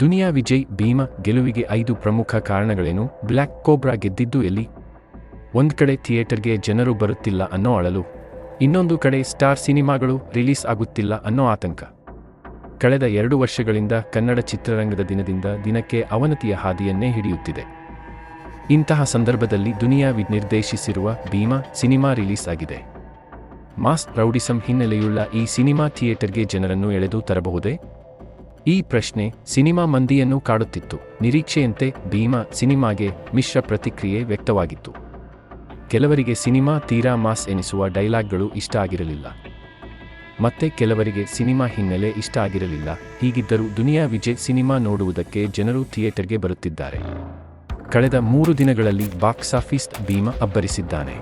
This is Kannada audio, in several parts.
ದುನಿಯಾ ವಿಜಯ್ ಭೀಮ ಗೆಲುವಿಗೆ ಐದು ಪ್ರಮುಖ ಕಾರಣಗಳೇನು? ಬ್ಲ್ಯಾಕ್ ಕೋಬ್ರಾ ಗೆದ್ದಿದ್ದು ಎಲ್ಲಿ? ಒಂದು ಕಡೆ ಥಿಯೇಟರ್ಗೆ ಜನರು ಬರುತ್ತಿಲ್ಲ ಅನ್ನೋ ಅಳಲು. ಇನ್ನೊಂದು ಕಡೆ ಸ್ಟಾರ್ ಸಿನಿಮಾಗಳು ರಿಲೀಸ್ ಆಗುತ್ತಿಲ್ಲ ಅನ್ನೋ ಆತಂಕ. ಕಳೆದ ಎರಡು ವರ್ಷಗಳಿಂದ ಕನ್ನಡ ಚಿತ್ರರಂಗದ ದಿನದಿಂದ ದಿನಕ್ಕೆ ಅವನತಿಯ ಹಾದಿಯನ್ನೇ ಹಿಡಿಯುತ್ತಿದೆ. ಇಂತಹ ಸಂದರ್ಭದಲ್ಲಿ ದುನಿಯಾ ವಿ ನಿರ್ದೇಶಿಸಿರುವ ಭೀಮಾ ಸಿನಿಮಾ ರಿಲೀಸ್ ಆಗಿದೆ. ಮಾಸ್ ರೌಡಿಸಂ ಹಿನ್ನೆಲೆಯುಳ್ಳ ಈ ಸಿನಿಮಾ ಥಿಯೇಟರ್ಗೆ ಜನರನ್ನು ಎಳೆದು ತರಬಹುದೇ? ಈ ಪ್ರಶ್ನೆ ಸಿನಿಮಾ ಮಂದಿಯನ್ನು ಕಾಡುತ್ತಿತ್ತು. ನಿರೀಕ್ಷೆಯಂತೆ ಭೀಮಾ ಸಿನಿಮಾಗೆ ಮಿಶ್ರ ಪ್ರತಿಕ್ರಿಯೆ ವ್ಯಕ್ತವಾಗಿತ್ತು. ಕೆಲವರಿಗೆ ಸಿನಿಮಾ ತೀರಾ ಮಾಸ್ ಎನಿಸುವ ಡೈಲಾಗ್ಗಳು ಇಷ್ಟ ಆಗಿರಲಿಲ್ಲ. ಮತ್ತೆ ಕೆಲವರಿಗೆ ಸಿನಿಮಾ ಹಿನ್ನೆಲೆ ಇಷ್ಟ ಆಗಿರಲಿಲ್ಲ. ಹೀಗಿದ್ದರೂ ದುನಿಯಾ ವಿಜಯ್ ಸಿನಿಮಾ ನೋಡುವುದಕ್ಕೆ ಜನರು ಥಿಯೇಟರ್ಗೆ ಬರುತ್ತಿದ್ದಾರೆ. ಕಳೆದ ಮೂರು ದಿನಗಳಲ್ಲಿ ಬಾಕ್ಸ್ ಆಫೀಸ್ ಭೀಮ ಅಬ್ಬರಿಸಿದ್ದಾನೆ.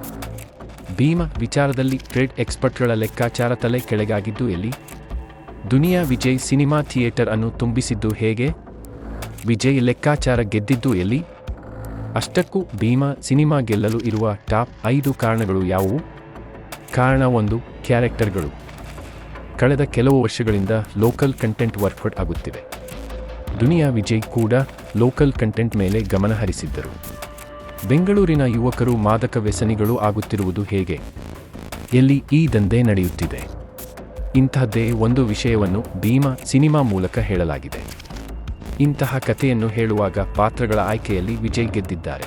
ಭೀಮಾ ವಿಚಾರದಲ್ಲಿ ಟ್ರೇಡ್ ಎಕ್ಸ್ಪರ್ಟ್ಗಳ ಲೆಕ್ಕಾಚಾರ ತಲೆ ಕೆಳಗಾಗಿದ್ದು ಎಲ್ಲಿ? ದುನಿಯಾ ವಿಜಯ್ ಸಿನಿಮಾ ಥಿಯೇಟರ್ ಅನ್ನು ತುಂಬಿಸಿದ್ದು ಹೇಗೆ? ವಿಜಯ್ ಲೆಕ್ಕಾಚಾರ ಗೆದ್ದಿದ್ದು ಎಲ್ಲಿ? ಅಷ್ಟಕ್ಕೂ ಭೀಮಾ ಸಿನಿಮಾ ಗೆಲ್ಲಲು ಇರುವ ಟಾಪ್ ಐದು ಕಾರಣಗಳು ಯಾವುವು? ಕಾರಣ ಒಂದು, ಕ್ಯಾರೆಕ್ಟರ್ಗಳು. ಕಳೆದ ಕೆಲವು ವರ್ಷಗಳಿಂದ ಲೋಕಲ್ ಕಂಟೆಂಟ್ ವರ್ಕ್ಔಟ್ ಆಗುತ್ತಿವೆ ದುನಿಯಾ ವಿಜಯ್ ಕೂಡ ಲೋಕಲ್ ಕಂಟೆಂಟ್ ಮೇಲೆ ಗಮನ ಹರಿಸಿದ್ದರು. ಬೆಂಗಳೂರಿನ ಯುವಕರು ಮಾದಕ ವ್ಯಸನಿಗಳು ಆಗುತ್ತಿರುವುದು ಹೇಗೆ? ಎಲ್ಲಿ ಈ ದಂಧೆ ನಡೆಯುತ್ತಿದೆ? ಇಂತಹದ್ದೇ ಒಂದು ವಿಷಯವನ್ನು ಭೀಮಾ ಸಿನಿಮಾ ಮೂಲಕ ಹೇಳಲಾಗಿದೆ. ಇಂತಹ ಕಥೆಯನ್ನು ಹೇಳುವಾಗ ಪಾತ್ರಗಳ ಆಯ್ಕೆಯಲ್ಲಿ ವಿಜಯ್ ಗೆದ್ದಿದ್ದಾರೆ.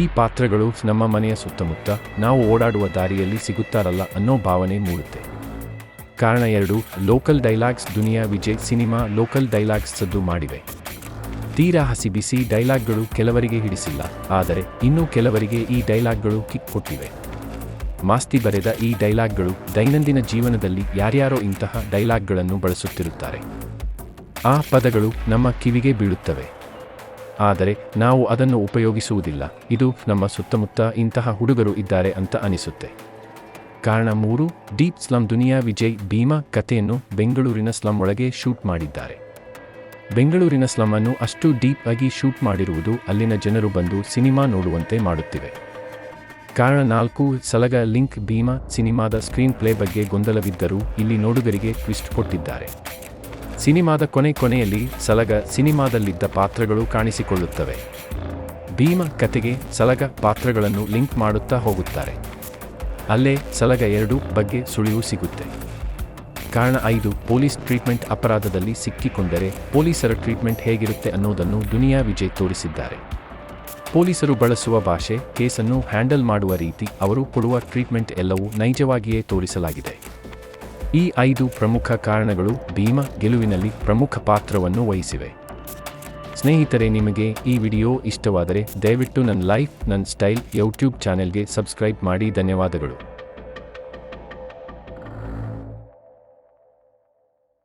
ಈ ಪಾತ್ರಗಳು ನಮ್ಮ ಮನೆಯ ಸುತ್ತಮುತ್ತ ನಾವು ಓಡಾಡುವ ದಾರಿಯಲ್ಲಿ ಸಿಗುತ್ತಾರಲ್ಲ ಅನ್ನೋ ಭಾವನೆ ಮೂಡುತ್ತೆ. ಕಾರಣ ಎರಡು, local dialogues Duniya Vijay cinema local dialogues ಸದ್ದು ಮಾಡಿವೆ. ತೀರಾ ಹಸಿಬಿಸಿ ಡೈಲಾಗ್ಗಳು ಕೆಲವರಿಗೆ ಹಿಡಿಸಿಲ್ಲ, ಆದರೆ ಇನ್ನೂ ಕೆಲವರಿಗೆ ಈ ಡೈಲಾಗ್ಗಳು ಕಿಕ್ ಕೊಟ್ಟಿವೆ. ಮಾಸ್ತಿ ಬರೆದ ಈ ಡೈಲಾಗ್ಗಳು ದೈನಂದಿನ ಜೀವನದಲ್ಲಿ ಯಾರ್ಯಾರೋ ಇಂತಹ ಡೈಲಾಗ್ಗಳನ್ನು ಬಳಸುತ್ತಿರುತ್ತಾರೆ. ಆ ಪದಗಳು ನಮ್ಮ ಕಿವಿಗೆ ಬೀಳುತ್ತವೆ. ಆದರೆ ನಾವು ಅದನ್ನು ಉಪಯೋಗಿಸುವುದಿಲ್ಲ. ಇದು ನಮ್ಮ ಸುತ್ತಮುತ್ತ ಇಂತಹ ಹುಡುಗರು ಇದ್ದಾರೆ ಅಂತ ಅನಿಸುತ್ತೆ. ಕಾರಣ ಮೂರು, ಡೀಪ್ ಸ್ಲಂ ದುನಿಯಾ ವಿಜಯ್ ಭೀಮಾ ಕಥೆಯನ್ನು ಬೆಂಗಳೂರಿನ ಸ್ಲಂ ಒಳಗೆ ಶೂಟ್ ಮಾಡಿದ್ದಾರೆ. ಬೆಂಗಳೂರಿನ ಸ್ಲಮ್ ಅನ್ನು ಅಷ್ಟು ಡೀಪ್ ಆಗಿ ಶೂಟ್ ಮಾಡಿರುವುದು ಅಲ್ಲಿನ ಜನರು ಬಂದು ಸಿನಿಮಾ ನೋಡುವಂತೆ ಮಾಡುತ್ತಿವೆ. ಕಾರಣ ನಾಲ್ಕು ಸಲಗ ಲಿಂಕ್ ಭೀಮಾ ಸಿನಿಮಾದ ಸ್ಕ್ರೀನ್ ಪ್ಲೇ ಬಗ್ಗೆ ಗೊಂದಲವಿದ್ದರೂ ಇಲ್ಲಿ ನೋಡುಗರಿಗೆ ಟ್ವಿಸ್ಟ್ ಕೊಟ್ಟಿದ್ದಾರೆ. ಸಿನಿಮಾದ ಕೊನೆ ಕೊನೆಯಲ್ಲಿ ಸಲಗ ಸಿನಿಮಾದಲ್ಲಿದ್ದ ಪಾತ್ರಗಳು ಕಾಣಿಸಿಕೊಳ್ಳುತ್ತವೆ. ಭೀಮ ಕತೆಗೆ ಸಲಗ ಪಾತ್ರಗಳನ್ನು ಲಿಂಕ್ ಮಾಡುತ್ತಾ ಹೋಗುತ್ತಾರೆ. ಅಲ್ಲೇ ಸಲಗ ಎರಡು ಬಗ್ಗೆ ಸುಳಿವು ಸಿಗುತ್ತೆ. ಕಾರಣ ಐದು ಪೊಲೀಸ್ ಟ್ರೀಟ್ಮೆಂಟ್ ಅಪರಾಧದಲ್ಲಿ ಸಿಕ್ಕಿಕೊಂಡರೆ ಪೊಲೀಸರ ಟ್ರೀಟ್ಮೆಂಟ್ ಹೇಗಿರುತ್ತೆ ಅನ್ನೋದನ್ನು ದುನಿಯಾ ವಿಜಯ್ ತೋರಿಸಿದ್ದಾರೆ. ಪೊಲೀಸರು ಬಳಸುವ ಭಾಷೆ, ಕೇಸನ್ನು ಹ್ಯಾಂಡಲ್ ಮಾಡುವ ರೀತಿ ಅವರು ಕೊಡುವ ಟ್ರೀಟ್ಮೆಂಟ್ ಎಲ್ಲವೂ ನೈಜವಾಗಿಯೇ ತೋರಿಸಲಾಗಿದೆ. ಈ ಐದು ಪ್ರಮುಖ ಕಾರಣಗಳು ಭೀಮ ಗೆಲುವಿನಲ್ಲಿ ಪ್ರಮುಖ ಪಾತ್ರವನ್ನು ವಹಿಸಿವೆ. ಸ್ನೇಹಿತರೆ, ನಿಮಗೆ ಈ ವಿಡಿಯೋ ಇಷ್ಟವಾದರೆ ದಯವಿಟ್ಟು ನನ್ನ ಲೈಫ್ ನನ್ನ ಸ್ಟೈಲ್ ಯೂಟ್ಯೂಬ್ ಚಾನೆಲ್ಗೆ ಸಬ್ಸ್ಕ್ರೈಬ್ ಮಾಡಿ, ಧನ್ಯವಾದಗಳು.